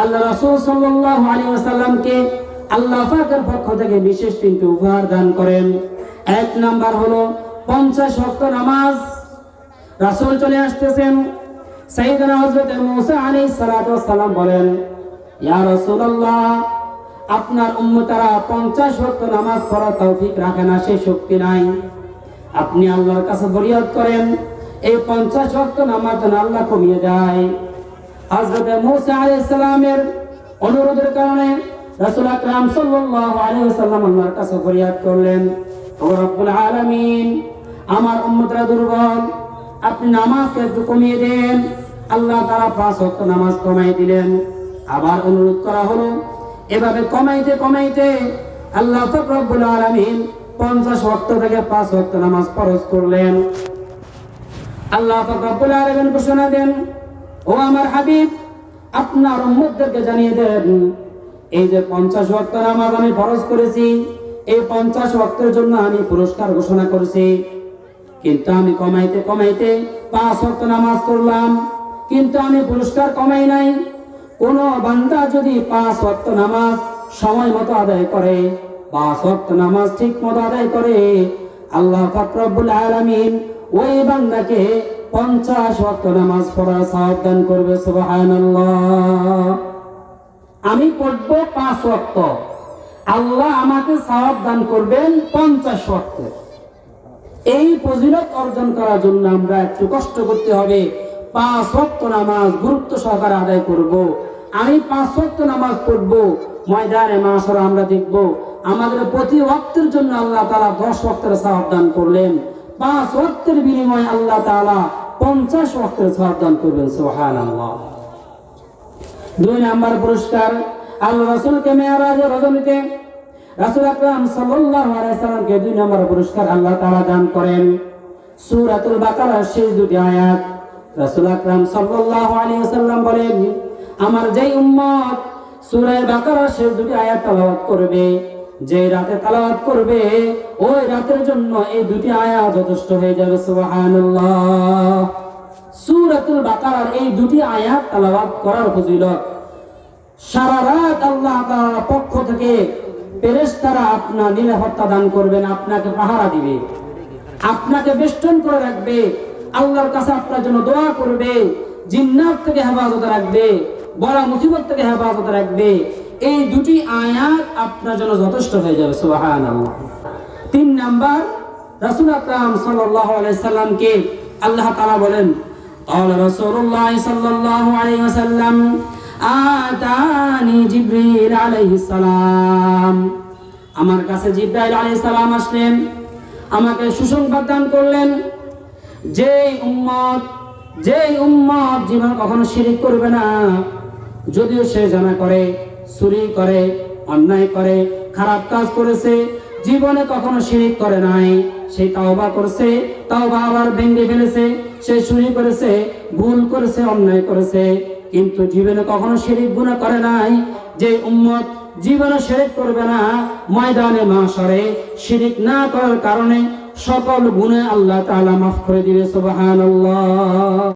আল্লাহ রাসূল সাল্লাল্লাহু আলাইহি ওয়াসাল্লামকে আল্লাহ পাকের পক্ষ থেকে বিশেষ তিনটি উপহার দান করেন। এক নাম্বার হলো পঞ্চাশ ওয়াক্ত নামাজ। রাসূল চলে আসতেছেন। আপনার পঞ্চাশ নামাজ সেই শক্তি নাই। আপনি আল্লাহর কাছে ফরিয়াদ করেন, এই পঞ্চাশ ওয়াক্ত নামাজ আল্লাহ কমিয়ে দেয়। হযরত মুসা আলাইহিস সালামের অনুরোধের কারণে রাসূল আকরাম সাল্লাল্লাহু আলাইহি ওয়াসাল্লাম আল্লাহর কাছে ফরিয়াদ করলেন, ও রব্বুল আলামিন, আমার উম্মতরা দুর্বল, আপনি নামাজকে একটু কমিয়ে দেন। আল্লাহ তারা পাঁচ ওয়াক্ত নামাজ কমাই দিলেন। আবার অনুরোধ করা হলো, এভাবে কমাইতে কমাইতে আল্লাহ রব্বুল আলামিন পঞ্চাশ ওয়াক্ত থেকে পাঁচ ওয়াক্ত নামাজ ফরজ করলেন। আল্লাহ রব্বুল আলামিন ঘোষণা দেন ও আমার হাবিব, আপনার উম্মতদেরকে জানিয়ে দেন, এই যে পঞ্চাশ ওয়াক্ত নামাজ আমি ফরজ করেছি, এই পঞ্চাশ ওয়াক্তের জন্য আমি পুরস্কার ঘোষণা করেছি। কিন্তু আমি কমাইতে কমাইতে পাঁচ ওয়াক্ত নামাজ করলাম কিন্তু আমি পুরস্কার কমাই নাই। কোন বান্দা যদি পাঁচ ওয়াক্ত নামাজ সময় মতো আদায় করে, পাঁচ ওয়াক্ত নামাজ ঠিক মতো আদায় করে, আল্লাহ ফাকরবুল আলামিন ওই বান্দাকে পঞ্চাশ ওয়াক্ত নামাজ পড়া সাবধান করবে আমি পড়ব পাঁচ ওয়াক্ত। আল্লাহ আমাকে সওয়াব দান করবেন পঞ্চাশ ওয়াক্ত। এই ফজিলত অর্জন করার জন্য আমরা একটু কষ্ট করতে হবে। পাঁচ ওয়াক্ত নামাজ গুরুত্ব সহকারে আদায় করব। আমি পাঁচ ওয়াক্ত নামাজ পড়ব। ময়দানে মাসর আমরা দেখব। আমাদের প্রতি ওয়াক্তের জন্য আল্লাহ তালা দশ ওয়াক্তের সওয়াব দান করলেন। পাঁচ ওয়াক্তের বিনিময়ে আল্লাহ তাআলা পঞ্চাশ ওয়াক্তের সওয়াব দান করবেন, সুবহানাল্লাহ। দুই নাম্বার পুরস্কার আল্লাহ রাসূলকে মেয়ারাজের রজনীতে। রাসূল আকরাম সাল্লাল্লাহু আলাইহি সাল্লামকে দুই নম্বর পুরস্কার আল্লাহ তাআলা দান করেন। সূরাতুল বাকারার শেষ দুটি আয়াত। রাসূল আকরাম সাল্লাল্লাহু আলাইহি ওয়াসাল্লাম বলেন, আমার যেই উম্মত সূরা বাকারার শেষ দুটি আয়াত তেলাওয়াত করবে যে রাতে তেলাওয়াত করবে, ওই রাতের জন্য এই দুটি আয়াত যথেষ্ট হয়ে যাবে, সুবহানাল্লাহ। সূরাতুল বাকারার এই দুটি আয়াত তেলাওয়াত করার ফজিলত। সারা রাত আল্লাহ পক্ষ থেকে ফেরেশতারা আপনার নিরাপত্তা দান করবেন আপনাকে পাহারা দিবে। আপনাকে বেষ্টন করে রাখবে, আল্লাহর কাছে আপনার জন্য দোয়া করবে, জিন্নাত থেকে হেফাজত রাখবে, বড় মুসিবত থেকে হেফাজত রাখবে। এই দুটি আয়াত আপনার জন্য যথেষ্ট হয়ে যাবে, সুবহানাল্লাহ। তিন নাম্বার, রাসূল আকরাম সাল্লাল্লাহু আলাইহি সাল্লামকে আল্লাহ তাআলা বলেন قال رسول الله صلى الله عليه وسلم আতানি জিব্রিল আলাইহিস সালাম আমার কাছে জিব্রাইল আলাইহিস সালাম আসলেন আমাকে সুসংবাদ দান করলেন যে উম্মত যে উম্মত জীবন কখনো শিরিক করবে না যদিও সে জানা করে চুরি করে অন্যায় করে খারাপ কাজ করেছে জীবনে কখনো শিরিক করে নাই সে তাওবা করছে তাওবা আবার ভেঙে ফেলেছে সে চুরি করেছে, ভুল করেছে, অন্যায় করেছে। কিন্তু জীবনে কখনো শেরিক গুণা করে নাই। যে উম্মত জীবনে শেরিক করবে না, ময়দানে মাশরে শিরিক না করার কারণে সকল গুণে আল্লাহ তালা মাফ করে দিবে, সুবহানাল্লাহ।